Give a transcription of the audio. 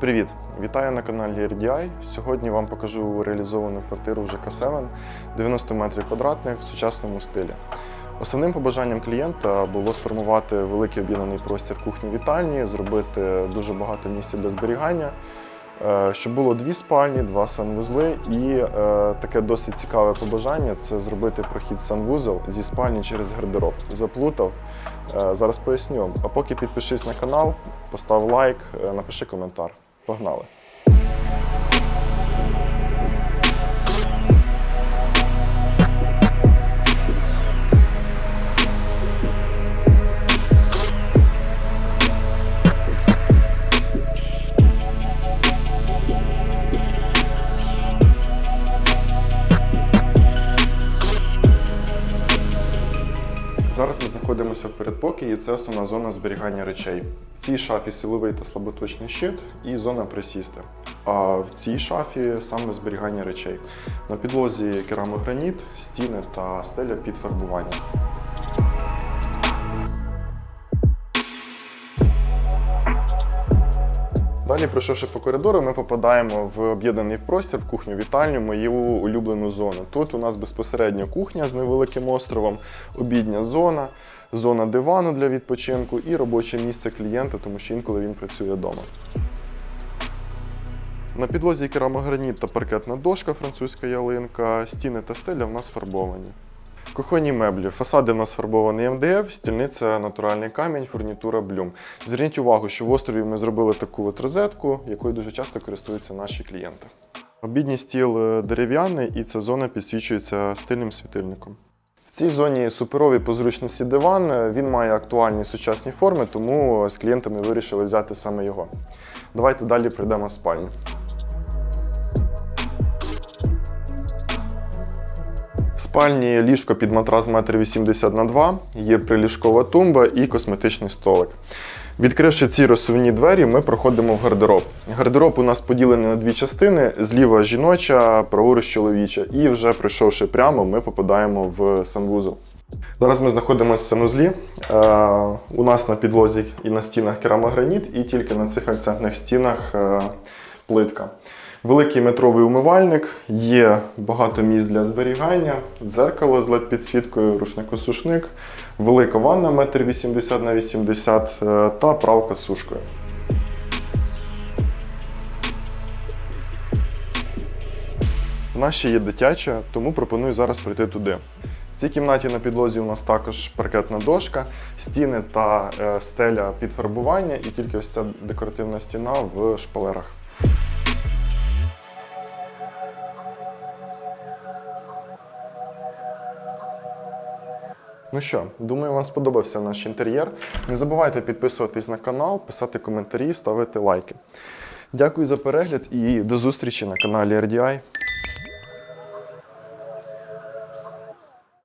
Привіт! Вітаю на каналі RDI. Сьогодні вам покажу реалізовану квартиру в ЖК 7 90 метрів квадратних в сучасному стилі. Основним побажанням клієнта було сформувати великий об'єднаний простір кухні-вітальні, зробити дуже багато місця для зберігання, е, щоб було дві спальні, два санвузли і е, таке досить цікаве побажання це зробити прохід санвузол зі спальні через гардероб. Заплутав. Е, Зараз поясню. А поки підпишись на канал, постав лайк, напиши коментар. por nós. Зараз ми знаходимося в передпокії, це основна зона зберігання речей. В цій шафі силовий та слаботочний щит і зона присісти. А в цій шафі саме зберігання речей. На підлозі керамограніт, стіни та стеля під фарбування. Далі, пройшовши по коридору, ми попадаємо в об'єднаний простір, в кухню-вітальню, мою улюблену зону. Тут у нас безпосередньо кухня з невеликим островом, обідня зона, зона дивану для відпочинку і робоче місце клієнта, тому що інколи він працює вдома. На підлозі керамограніт та паркетна дошка, французька ялинка, стіни та стеля в нас фарбовані. Кухонні меблі. Фасади в нас фарбований МДФ, стільниця натуральний камінь, фурнітура блюм. Зверніть увагу, що в острові ми зробили таку от розетку, якою дуже часто користуються наші клієнти. Обідній стіл е, дерев'яний і ця зона підсвічується стильним світильником. В цій зоні суперовий по зручності диван. Він має актуальні сучасні форми, тому з клієнтами вирішили взяти саме його. Давайте далі прийдемо в спальню. Спальні ліжко під матрас 1,80 м на 2 є приліжкова тумба і косметичний столик. Відкривши ці розсувні двері, ми проходимо в гардероб. Гардероб у нас поділений на дві частини: зліва жіноча, праворуч чоловіча. І вже пройшовши прямо, ми попадаємо в санвузол. Зараз ми знаходимося в санузлі. Е, у нас на підлозі і на стінах керамограніт, і тільки на цих акцентних стінах е, плитка. Великий метровий умивальник, є багато місць для зберігання, дзеркало з LED-підсвіткою, рушникосушник, велика ванна 1,80 на 80 е, та пралка з сушкою. Ще є дитяча, тому пропоную зараз прийти туди. В цій кімнаті на підлозі у нас також паркетна дошка, стіни та е, стеля під фарбування, і тільки ось ця декоративна стіна в шпалерах. Ну що, думаю, вам сподобався наш інтер'єр. Не забувайте підписуватись на канал, писати коментарі, ставити лайки. Дякую за перегляд і до зустрічі на каналі RDI.